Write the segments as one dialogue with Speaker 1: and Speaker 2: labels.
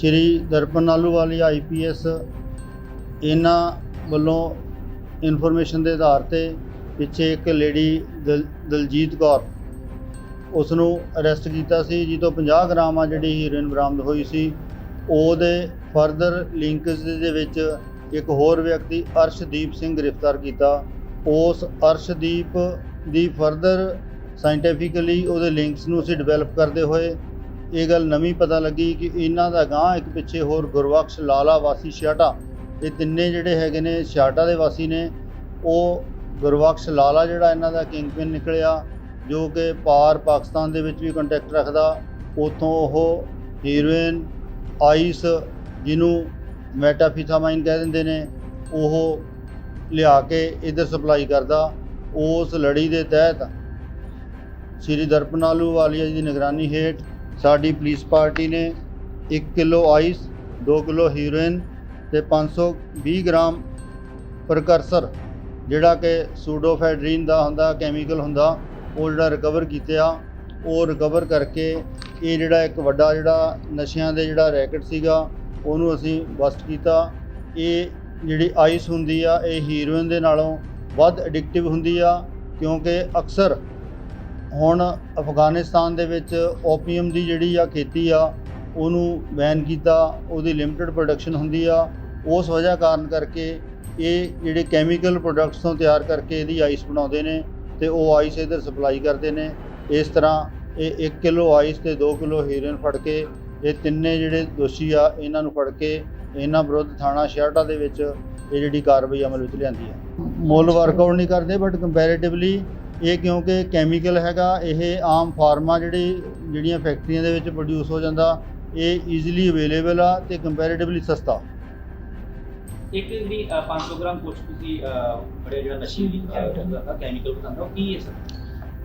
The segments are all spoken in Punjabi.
Speaker 1: ਸ਼੍ਰੀ ਦਰਪਨ ਆਲੂਵਾਲੀਆ ਆਈਪੀਐਸ ਇਹਨਾਂ ਵੱਲੋਂ ਇਨਫੋਰਮੇਸ਼ਨ ਦੇ ਆਧਾਰ ਤੇ ਪਿੱਛੇ ਇੱਕ ਲੇਡੀ ਦਲ- ਦਲਜੀਤ ਕੌਰ ਉਸ ਨੂੰ ਅਰੈਸਟ ਕੀਤਾ ਸੀ, ਜਿਹਤੋਂ 50 ਗ੍ਰਾਮ ਆ ਜਿਹੜੀ ਹੀਰੋਇਨ ਬਰਾਮਦ ਹੋਈ ਸੀ। ਉਹਦੇ ਫਰਦਰ ਲਿੰਕਸ ਦੇ ਵਿੱਚ ਇੱਕ ਹੋਰ ਵਿਅਕਤੀ ਅਰਸ਼ਦੀਪ ਸਿੰਘ ਗ੍ਰਿਫਤਾਰ ਕੀਤਾ। ਉਸ ਅਰਸ਼ਦੀਪ ਦੀ ਫਰਦਰ ਸਾਇੰਟੀਫਿਕਲੀ ਉਹਦੇ ਲਿੰਕਸ ਨੂੰ ਅਸੀਂ ਡਿਵੈਲਪ ਕਰਦੇ ਹੋਏ ਇਹ ਗੱਲ ਨਵੀਂ ਪਤਾ ਲੱਗੀ ਕਿ ਇਹਨਾਂ ਦਾ ਗਾਂ ਇੱਕ ਪਿੱਛੇ ਹੋਰ ਗੁਰਬਖਸ਼ ਲਾਲਾ ਵਾਸੀ ਛਿਆਟਾ ਇਹ ਤਿੰਨੇ ਜਿਹੜੇ ਹੈਗੇ ਨੇ ਛਿਆਟਾ ਦੇ ਵਾਸੀ ਨੇ। ਉਹ ਗੁਰਬਖਸ਼ ਲਾਲਾ ਜਿਹੜਾ ਇਹਨਾਂ ਦਾ ਕਿੰਗਪਿਨ ਨਿਕਲਿਆ, ਜੋ ਕਿ ਪਾਰ ਪਾਕਿਸਤਾਨ ਦੇ ਵਿੱਚ ਵੀ ਕੰਟੈਕਟ ਰੱਖਦਾ। ਉਥੋਂ ਉਹ ਹੀਰੋਇਨ ਆਈਸ ਜਿਹਨੂੰ ਮੈਟਾਫੀਥਾਮਾਈਨ ਕਹਿ ਦਿੰਦੇ ਨੇ, ਉਹ ਲਿਆ ਕੇ ਇਧਰ ਸਪਲਾਈ ਕਰਦਾ। ਉਸ ਲੜੀ ਦੇ ਤਹਿਤ ਸ਼੍ਰੀ ਦਰਪਨਾਲੂ ਵਾਲੀਆ ਜੀ ਦੀ ਨਿਗਰਾਨੀ ਹੇਠ ਸਾਡੀ ਪੁਲਿਸ ਪਾਰਟੀ ਨੇ 1 ਕਿਲੋ ਆਈਸ 2 ਕਿਲੋ ਹੀਰੋਇਨ ਤੇ 520 ਗ੍ਰਾਮ ਪ੍ਰਕਰਸਰ, ਜਿਹੜਾ ਕਿ ਸੂਡੋਫੈਡਰੀਨ ਦਾ ਹੁੰਦਾ, ਕੈਮੀਕਲ ਹੁੰਦਾ, ਉਹ ਜਿਹੜਾ ਰਿਕਵਰ ਕੀਤਿਆ ਉਹ ਰਿਕਵਰ ਕਰਕੇ ਇਹ ਜਿਹੜਾ ਇੱਕ ਵੱਡਾ ਜਿਹੜਾ ਨਸ਼ਿਆਂ ਦੇ ਜਿਹੜਾ ਰੈਕਟ ਸੀਗਾ, ਉਹਨੂੰ ਅਸੀਂ ਬਸਟ ਕੀਤਾ। ਇਹ ਜਿਹੜੀ ਆਈਸ ਹੁੰਦੀ ਆ, ਇਹ ਹੀਰੋਇਨ ਦੇ ਨਾਲੋਂ ਵੱਧ ਐਡਿਕਟਿਵ ਹੁੰਦੀ ਆ, ਕਿਉਂਕਿ ਅਕਸਰ ਹੁਣ ਅਫਗਾਨਿਸਤਾਨ ਦੇ ਵਿੱਚ ਓਪੀਅਮ ਦੀ ਜਿਹੜੀ ਆ ਖੇਤੀ ਆ, ਉਹਨੂੰ ਬੈਨ ਕੀਤਾ, ਉਹਦੀ ਲਿਮਟਿਡ ਪ੍ਰੋਡਕਸ਼ਨ ਹੁੰਦੀ ਆ। ਉਸ ਵਜ੍ਹਾ ਕਾਰਨ ਕਰਕੇ ਇਹ ਜਿਹੜੇ ਕੈਮੀਕਲ ਪ੍ਰੋਡਕਟਸ ਤੋਂ ਤਿਆਰ ਕਰਕੇ ਇਹਦੀ ਆਈਸ ਬਣਾਉਂਦੇ ਨੇ ਤੇ ਉਹ ਆਈਸ ਇਧਰ ਸਪਲਾਈ ਕਰਦੇ ਨੇ। ਇਸ ਤਰ੍ਹਾਂ ਇਹ 1 ਕਿਲੋ ਆਈਸ ਤੇ 2 ਕਿਲੋ ਹੀਰੋਇਨ ਫੜ ਕੇ ਇਹ ਤਿੰਨੇ ਜਿਹੜੇ ਦੋਸ਼ੀ ਆ, ਇਹਨਾਂ ਨੂੰ ਫੜ ਕੇ ਇਹਨਾਂ ਵਿਰੁੱਧ ਥਾਣਾ ਸ਼ਹਿਰਟਾ ਦੇ ਵਿੱਚ ਇਹ ਜਿਹੜੀ ਕਾਰਵਾਈ ਅਮਲ ਵਿੱਚ ਲਿਆਂਦੀ ਆ। ਮੁੱਲ ਵਰਕਆਊਟ ਨਹੀਂ ਕਰਦੇ ਬਟ ਕੰਪੈਰੀਟਿਵਲੀ ਇਹ ਕਿਉਂਕਿ ਕੈਮੀਕਲ ਹੈਗਾ ਇਹ ਆਮ ਫਾਰਮਾ ਜਿਹੜੀ ਜਿਹੜੀਆਂ ਫੈਕਟਰੀਆਂ ਦੇ ਵਿੱਚ ਪ੍ਰੋਡਿਊਸ ਹੋ ਜਾਂਦਾ ਇਹ ਈਜ਼ੀਲੀ ਅਵੇਲੇਬਲ ਆ ਤੇ ਕੰਪੈਰੀਟਿਵਲੀ ਸਸਤਾ।
Speaker 2: ਇੱਕ ਜਿਹੜੀ ਅ, 500 ਗ੍ਰਾਮ ਕੁਛ ਤੁਸੀਂ ਅ, ਬੜੇ ਜਿਹੜਾ ਨਸ਼ੀਲੀ ਕੈਮੀਕਲ ਪਸੰਦ ਉਹ ਕੀ ਹੈ ਸਰ?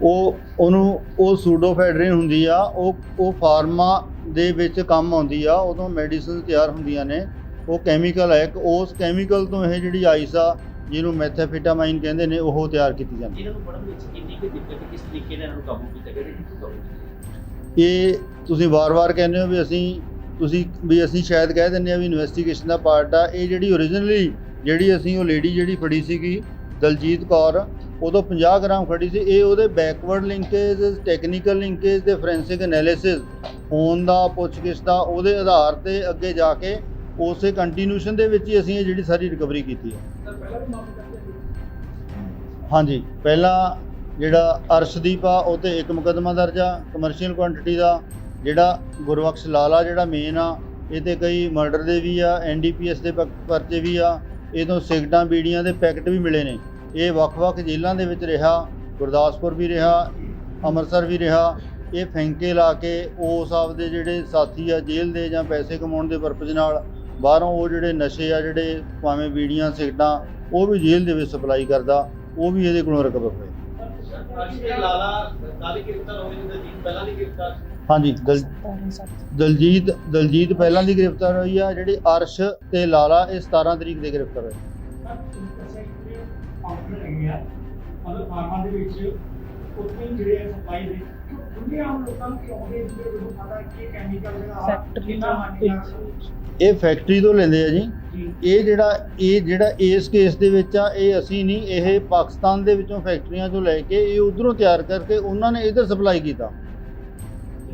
Speaker 1: ਉਹ ਉਹਨੂੰ ਉਹ ਸੂਡੋਫੈਡਰਿਨ ਹੁੰਦੀ ਆ ਉਹ ਉਹ ਫਾਰਮਾ ਦੇ ਵਿੱਚ ਕੰਮ ਆਉਂਦੀ ਆ ਉਦੋਂ ਮੈਡੀਸਿਨ ਤਿਆਰ ਹੁੰਦੀਆਂ ਨੇ। ਉਹ ਕੈਮੀਕਲ ਹੈ ਇੱਕ ਉਸ ਕੈਮੀਕਲ ਤੋਂ ਇਹ ਜਿਹੜੀ ਆਈਸ ਆ ਜਿਹਨੂੰ ਮੈਥਾਫੀਟਾਮਾਈਨ ਕਹਿੰਦੇ ਨੇ ਉਹ ਤਿਆਰ ਕੀਤੀ ਜਾਂਦੀ
Speaker 2: ਇਹਨਾਂ ਨੂੰ ਪੜਨ ਵਿੱਚ ਕਿੰਨੀ ਕੁ ਦਿੱਕਤ ਹੈ, ਕਿਸ ਤਰੀਕੇ ਨਾਲ ਇਹਨਾਂ ਨੂੰ ਕਾਬੂ ਕੀਤਾ ਗਿਆ ਤੇ ਕਿੱਥੋਂ ਕਾਬੂ ਕੀਤਾ ਗਿਆ?
Speaker 1: ਇਹ ਤੁਸੀਂ ਵਾਰ-ਵਾਰ ਕਹਿੰਦੇ ਹੋ ਵੀ ਅਸੀਂ ਤੁਸੀਂ ਵੀ ਅਸੀਂ ਸ਼ਾਇਦ ਕਹਿ ਦਿੰਦੇ ਆ ਵੀ ਇਨਵੈਸਟੀਗੇਸ਼ਨ ਦਾ ਪਾਰਟ ਆ। ਇਹ ਜਿਹੜੀ ਓਰੀਜਨਲੀ ਜਿਹੜੀ ਅਸੀਂ ਉਹ ਲੇਡੀ ਜਿਹੜੀ ਫੜੀ ਸੀਗੀ ਦਲਜੀਤ ਕੌਰ ਉਦੋਂ 50 ਗ੍ਰਾਮ ਖੜੀ ਸੀ। ਇਹ ਉਹਦੇ ਬੈਕਵਰਡ ਲਿੰਕੇਜ ਟੈਕਨੀਕਲ ਲਿੰਕੇਜ ਤੇ ਫੋਰੈਂਸਿਕ ਐਨਾਲਿਸਿਸ ਹੋਣ ਦਾ ਪੁੱਛਗਿੱਛ ਦਾ ਉਹਦੇ ਆਧਾਰ ਤੇ ਅੱਗੇ ਜਾ ਕੇ ਉਸੇ ਕੰਟੀਨਿਊਸ਼ਨ ਦੇ ਵਿੱਚ ਹੀ ਅਸੀਂ ਇਹ ਜਿਹੜੀ ਸਾਰੀ ਰਿਕਵਰੀ ਕੀਤੀ ਹੈ। ਹਾਂਜੀ, ਪਹਿਲਾਂ ਜਿਹੜਾ ਅਰਸ਼ਦੀਪ ਆ, ਉਹ ਤੇ ਇੱਕ ਮੁਕੱਦਮਾ ਦਰਜ ਆ ਕਮਰਸ਼ੀਅਲ ਕੁਆਂਟੀਟੀ ਦਾ, ਜਿਹੜਾ ਗੁਰਬਖਸ਼ ਲਾਲਾ ਜਿਹੜਾ ਮੇਨ ਆ, ਇਹ ਤੇ ਕਈ ਮਰਡਰ ਦੇ ਵੀ ਆ ਐਨਡੀਪੀਐਸ ਦੇ ਪ- ਪਰਚੇ ਵੀ ਆ, ਇਹ ਤੋਂ ਸਿਗਟਾਂ, ਬੀੜੀਆਂ ਦੇ ਪੈਕਟ ਵੀ ਮਿਲੇ ਨੇ। ਇਹ ਵੱਖ-ਵੱਖ ਜੇਲ੍ਹਾਂ ਦੇ ਵਿੱਚ ਰਿਹਾ, ਗੁਰਦਾਸਪੁਰ ਵੀ ਰਿਹਾ, ਅੰਮ੍ਰਿਤਸਰ ਵੀ ਰਿਹਾ, ਇਹ ਫੈਂਕੇ ਲਾ ਕੇ ਉਸ ਆਪਦੇ ਜਿਹੜੇ ਸਾਥੀ ਆ ਜੇਲ੍ਹ ਦੇ ਜਾਂ ਪੈਸੇ ਕਮਾਉਣ ਦੇ ਪਰਪਸ ਨਾਲ ਬਾਹਰੋਂ ਉਹ ਜਿਹੜੇ ਨਸ਼ੇ ਆ ਜਿਹੜੇ ਭਾਵੇਂ ਬੀੜੀਆਂ ਸਿਗਟਾਂ ਉਹ ਵੀ ਜੇਲ੍ਹ ਦੇ ਵਿੱਚ ਸਪਲਾਈ ਕਰਦਾ ਉਹ ਵੀ ਇਹਦੇ ਕੋਲੋਂ ਰਿਕਵਰ ਹੋਏ
Speaker 2: ਲਾਲਾ ਕਾਲੀ ਗ੍ਰਿਫਤਾਰ ਹੋਏ ਨੇ ਜੀ ਪਹਿਲਾਂ ਦੀ ਗ੍ਰਿਫਤਾਰ
Speaker 1: ਹਾਂਜੀ ਦਲ ਦਲਜੀਤ ਦਲਜੀਤ ਪਹਿਲਾਂ ਦੀ ਗ੍ਰਿਫਤਾਰ ਹੋਈ ਆ ਜਿਹੜੀ ਅਰਸ਼ ਤੇ ਲਾਲਾ ਇਹ 17 ਤਰੀਕ ਦੇ ਗ੍ਰਿਫਤਾਰ ਹੋਏ।
Speaker 3: ਮਤਲਬ ਫਾਰਮਾਂ ਦੇ ਵਿੱਚ ਉਤਨੀ ਜਿਹੜੇ ਸਪਲਾਈ ਦੇ
Speaker 1: ਇਹ ਫੈਕਟਰੀ ਤੋਂ ਲੈਂਦੇ ਆ ਜੀ। ਇਹ ਜਿਹੜਾ ਇਹ ਜਿਹੜਾ ਇਸ ਕੇਸ ਦੇ ਵਿੱਚ ਆ ਇਹ ਅਸੀਂ ਨਹੀਂ ਇਹ ਪਾਕਿਸਤਾਨ ਦੇ ਵਿੱਚੋਂ ਫੈਕਟਰੀਆਂ ਤੋਂ ਲੈ ਕੇ ਇਹ ਉਧਰੋਂ ਤਿਆਰ ਕਰਕੇ ਉਹਨਾਂ ਨੇ ਇਧਰ ਸਪਲਾਈ ਕੀਤਾ।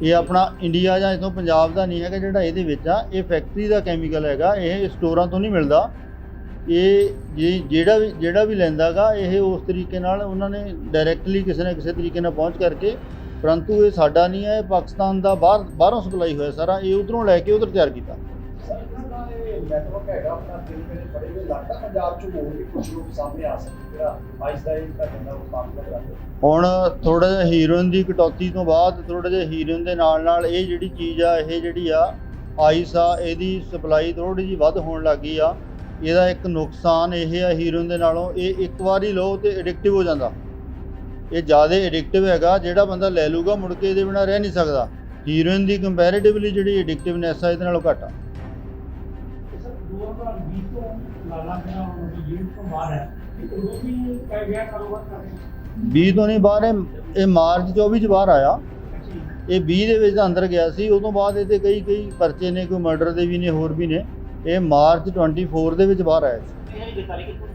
Speaker 1: ਇਹ ਆਪਣਾ ਇੰਡੀਆ ਜਾਂ ਇਥੋਂ ਪੰਜਾਬ ਦਾ ਨਹੀਂ ਹੈਗਾ ਜਿਹੜਾ ਇਹਦੇ ਵਿੱਚ ਆ ਇਹ ਫੈਕਟਰੀ ਦਾ ਕੈਮੀਕਲ ਹੈਗਾ ਇਹ ਸਟੋਰਾਂ ਤੋਂ ਨਹੀਂ ਮਿਲਦਾ। ਇਹ ਜੇ- ਜਿਹੜਾ ਵੀ ਜਿਹੜਾ ਵੀ ਲੈਂਦਾਗਾ ਇਹ ਉਸ ਤਰੀਕੇ ਨਾਲ ਉਹਨਾਂ ਨੇ ਡਾਇਰੈਕਟਲੀ ਕਿਸੇ ਨਾ ਕਿਸੇ ਤਰੀਕੇ ਨਾਲ ਪਹੁੰਚ ਕਰਕੇ ਪਰੰਤੂ ਇਹ ਸਾਡਾ ਨਹੀਂ ਹੈ ਇਹ ਪਾਕਿਸਤਾਨ ਦਾ ਬਾਹਰ ਬਾਹਰੋਂ ਸਪਲਾਈ ਹੋਇਆ ਸਾਰਾ ਇਹ ਉਧਰੋਂ ਲੈ ਕੇ ਉਧਰ ਤਿਆਰ ਕੀਤਾ।
Speaker 4: ਸਰ ਇਹਨਾਂ ਦਾ ਇਹ ਨੈਟਵਰਕ ਹੈਗਾ ਆਪਣਾ ਦਿਨ ਮੇਰੇ ਬੜੇ ਹੋਏ ਲੱਗਦਾ ਪੰਜਾਬ ਚ ਹੋਰ ਵੀ ਕੁਝ ਲੋਕ ਸਾਹਮਣੇ ਆ ਸਕਦੇ ਜਿਹੜਾ ਆਈਸ ਦਾ ਇਹ ਘਟਨਾ ਉਹ ਕੰਮ ਕਰ ਰਹੇ
Speaker 1: ਹੁਣ ਥੋੜਾ ਜਿਹਾ ਹੀਰੋਇਨ ਦੀ ਕਟੌਤੀ ਤੋਂ ਬਾਅਦ ਥੋੜਾ ਜਿਹਾ ਹੀਰੋਇਨ ਦੇ ਨਾਲ ਨਾਲ ਇਹ ਜਿਹੜੀ ਚੀਜ਼ ਆ ਇਹ ਜਿਹੜੀ ਆ ਆਈਸ ਆ ਇਹਦੀ ਸਪਲਾਈ ਥੋੜੀ ਜਿਹੀ ਵੱਧ ਹੋਣ ਲੱਗੀ ਆ। ਇਹਦਾ ਇੱਕ ਨੁਕਸਾਨ ਇਹ ਆ ਹੀਰੋਇਨ ਦੇ ਨਾਲੋਂ ਇਹ ਇੱਕ ਵਾਰੀ ਲਓ ਤੇ ਐਡਿਕਟਿਵ ਹੋ ਜਾਂਦਾ। ਇਹ ਜ਼ਿਆਦਾ ਐਡਿਕਟਿਵ ਹੈਗਾ ਜਿਹੜਾ ਬੰਦਾ ਲੈ ਲੂਗਾ ਮੁੜ ਕੇ ਇਹਦੇ ਬਿਨਾਂ ਰਹਿ ਨਹੀਂ ਸਕਦਾ। ਹੀਰੋਇਨ ਦੀ ਕੰਪੈਰੀਟਿਵਲੀ ਜਿਹੜੀ ਐਡਿਕਟਿਵਨੈਸ ਆ ਇਹਦੇ ਨਾਲੋਂ ਘੱਟ ਆ।
Speaker 3: ਸਰ 2020 ਤੋਂ ਲਾਲਾ ਜਿਹੜਾ ਹੁਣ ਜੇਲ੍ਹ ਤੋਂ ਬਾਹਰ ਹੈ ਕਿ ਉਦੋਂ ਵੀ ਕਹਿ ਗਿਆ ਕਾਰੋਬਾਰ ਕਰ ਰਹੇ?
Speaker 1: 20 ਤੋਂ ਨਹੀਂ ਬਾਹਰ ਇਹ ਮਾਰਚ 24 ਚ ਬਾਹਰ ਆਇਆ। ਇਹ 20 ਦੇ ਵਿੱਚ ਅੰਦਰ ਗਿਆ ਸੀ ਉਸ ਤੋਂ ਬਾਅਦ ਇਹਦੇ ਕਈ ਕਈ ਪਰਚੇ ਨੇ ਕੋਈ ਮਰਡਰ ਦੇ ਵੀ ਨੇ ਹੋਰ ਵੀ ਨੇ। ਇਹ ਮਾਰਚ 24 ਦੇ ਵਿੱਚ ਬਾਹਰ ਆਇਆ ਸੀ।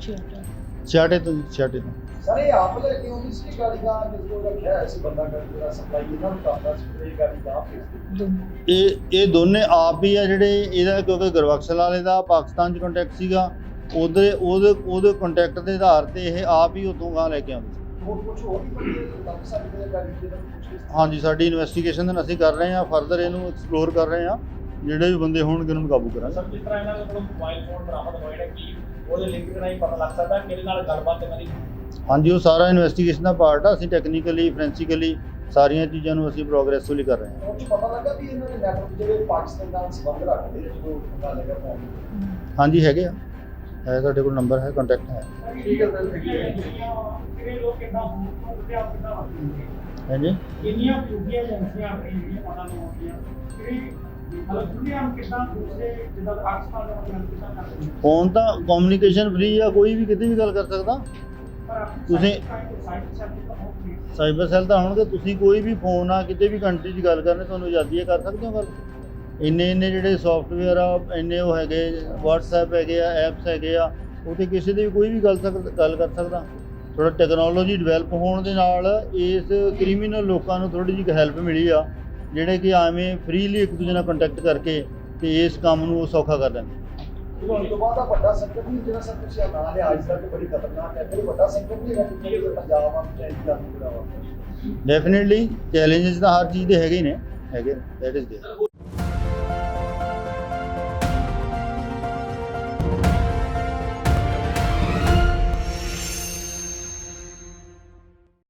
Speaker 1: ਛਾਟੇ ਤੋਂ ਛਾਟੇ ਤੋਂ।
Speaker 4: ਸਰ ਇਹ ਆਪ ਲੈ ਕੇ ਆਉਂਦੀ ਸੀ ਗਾੜੀ ਦਾ ਜਿਸ ਕੋਲ ਰੱਖਿਆ ਹੋਇਆ ਸੀ ਬੰਦਾ ਕਰ ਜਿਹੜਾ ਸਪਲਾਈ ਇਹਨਾਂ ਨੂੰ ਕਰਦਾ ਸੀ ਤੇ ਇਹ ਗਾੜੀ ਦਾ ਭੇਜਦੀ
Speaker 1: ਇਹ ਇਹ ਦੋਨੇ ਆਪ ਹੀ ਆ ਜਿਹੜੇ ਇਹਦਾ ਕਿਉਂਕਿ ਗੁਰਬਖਸ਼ ਵਾਲੇ ਦਾ ਪਾਕਿਸਤਾਨ 'ਚ ਕੰਟੈਕਟ ਸੀਗਾ ਉਹਦੇ ਉਹਦੇ ਉਹਦੇ ਕੰਟੈਕਟ ਦੇ ਆਧਾਰ ਤੇ ਇਹ ਆਪ ਹੀ ਉਤੋਂ ਗਾਂ ਲੈ ਕੇ ਆਉਂਦੇ ਸੀ।
Speaker 4: ਹੋਰ ਕੁਝ ਹੋਰ ਵੀ ਬੰਦੇ ਲੱਗ ਸਕਦੇ ਆ ਗਾੜੀ ਦੇ ਨਾਲ ਕੁਝ
Speaker 1: ਹਾਂਜੀ ਸਾਡੀ ਇਨਵੈਸਟੀਗੇਸ਼ਨ ਅਸੀਂ ਕਰ ਰਹੇ ਹਾਂ ਫਰਦਰ ਇਹਨੂੰ ਐਕਸਪਲੋਰ ਕਰ ਰਹੇ ਹਾਂ। ਜਿਹੜੇ ਵੀ ਬੰਦੇ ਹੋਣਗੇ ਉਹਨਾਂ ਨੂੰ ਕਾਬੂ ਕਰਾਂਗੇ।
Speaker 5: ਸਰ ਜਿਸ ਤਰ੍ਹਾਂ ਇਹਨਾਂ ਦੇ ਕੋਲੋਂ ਮੋਬਾਈਲ ਫੋਨ ਬਰਾਮਦ ਹੋਏ ਨੇ ਕੀ ਉਹਦੇ ਲਿੰਕ ਨਾਲ ਹੀ ਪਤਾ ਲੱਗ ਸਕਦਾ ਕਿਹਦੇ ਨਾਲ ਗੱਲਬਾਤ ਇਹਨਾਂ ਦੀ?
Speaker 1: ਹਾਂਜੀ ਉਹ ਸਾਰਾ ਇਨਵੈਸਟੀਗੇਸ਼ਨ ਦਾ ਪਾਰਟ ਆ। ਅਸੀਂ ਟੈਕਨੀਕਲੀ ਫੋਰੈਂਸਿਕਲੀ ਸਾਰੀਆਂ ਚੀਜ਼ਾਂ ਨੂੰ ਅਸੀਂ ਪ੍ਰੋਗਰੈਸਫੁਲੀ ਕਰ ਰਹੇ ਹਾਂ।
Speaker 4: ਉਹ ਪਤਾ ਲੱਗਾ ਵੀ ਇਹਨਾਂ ਦੇ ਨੈਟਵਰਕ ਜਿਹੜੇ ਪਾਕਿਸਤਾਨ ਨਾਲ ਸੰਬੰਧ ਰੱਖਦੇ ਆ ਜਦੋਂ ਗੱਲ ਕਰਦਾ
Speaker 1: ਹਾਂਜੀ ਹੈਗੇ ਆ। ਹੈ ਸਾਡੇ ਕੋਲ ਨੰਬਰ ਹੈ ਕੰਟੈਕਟ ਹੈ।
Speaker 4: ਠੀਕ ਹੈ ਸਰ
Speaker 3: ਕਿਹੜੇ ਲੋਕ ਕਿੰਨਾ ਉੱਤੇ ਆਪ ਕਿੰਨਾ
Speaker 1: ਹਾਂਜੀ।
Speaker 3: ਕਿੰਨੀਆਂ ਦੂਜੀਆਂ ਏਜੰਸੀਆਂ ਆਪਣੀਆਂ ਜਿਹੜੀਆਂ ਪਤਾ ਕਿਹੜੀ ਦੁਨੀਆ ਨੂੰ ਕਿੱਦਾਂ ਦੂਸਰੇ
Speaker 1: ਫੋਨ ਤਾਂ ਕਮਿਊਨੀਕੇਸ਼ਨ ਫ੍ਰੀ ਆ ਕੋਈ ਵੀ ਕਿਤੇ ਵੀ ਗੱਲ ਕਰ ਸਕਦਾ। ਤੁਸੀਂ- ਸਾਈਬਰ ਸੈੱਲ ਤਾਂ ਹੋਣਗੇ ਤੁਸੀਂ ਕੋਈ ਵੀ ਫੋਨ ਆ ਕਿਤੇ ਵੀ ਕੰਟਰੀ 'ਚ ਗੱਲ ਕਰਨੀ ਤੁਹਾਨੂੰ ਆਜ਼ਾਦੀ ਹੈ ਕਰ ਸਕਦੇ ਹੋ ਗੱਲ? ਇੰਨੇ ਇੰਨੇ ਜਿਹੜੇ ਸੌਫਟਵੇਅਰ ਆ ਇੰਨੇ ਉਹ ਹੈਗੇ WhatsApp ਹੈਗੇ ਆ ਐਪਸ ਹੈਗੇ ਆ ਉਹ ਤੇ ਕਿਸੇ ਦੇ ਵੀ ਕੋਈ ਵੀ ਗੱਲ ਗੱਲ ਕਰ ਸਕਦਾ। ਥੋੜਾ ਟੈਕਨੋਲੋਜੀ ਡਿਵੈਲਪ ਹੋਣ ਦੇ ਨਾਲ ਇਸ ਕ੍ਰਿਮੀਨਲ ਲੋਕਾਂ ਨੂੰ ਥੋੜੀ ਜਿਹੀ ਹੈਲਪ ਮਿਲੀ ਆ। ਜਿਹੜੇ ਕਿ ਐਵੇਂ ਫ੍ਰੀਲੀ ਇੱਕ ਦੂਜੇ ਨਾਲ ਕੰਟੈਕਟ ਕਰਕੇ ਤੇ ਇਸ ਕੰਮ ਨੂੰ ਉਹ ਸੌਖਾ ਕਰ ਲੈਂਦੇ
Speaker 4: ਹੁਣ ਤੋਂ ਬਾਅਦ ਆ ਵੱਡਾ ਸੰਕਟ ਵੀ ਜਿਹੜਾ ਸਰ ਤੁਸੀਂ ਨਾਂ ਲਿਆ ਅੱਜ ਤੱਕ ਬੜੀ ਖਤਰਨਾਕ ਹੈ। ਤੇ ਵੱਡਾ ਸੰਕਟ ਵੀ ਹੈ ਪੰਜਾਬ ਆ ਜਿਹੜਾ ਵਾ
Speaker 1: ਡੈਫੀਨਿਟਲੀ ਚੈਲੰਜਸ ਤਾਂ ਹਰ ਚੀਜ਼ ਦੇ ਹੈਗੇ ਨੇ ਹੈਗੇ ਦੈਟ ਇਜ਼ ਦੇयर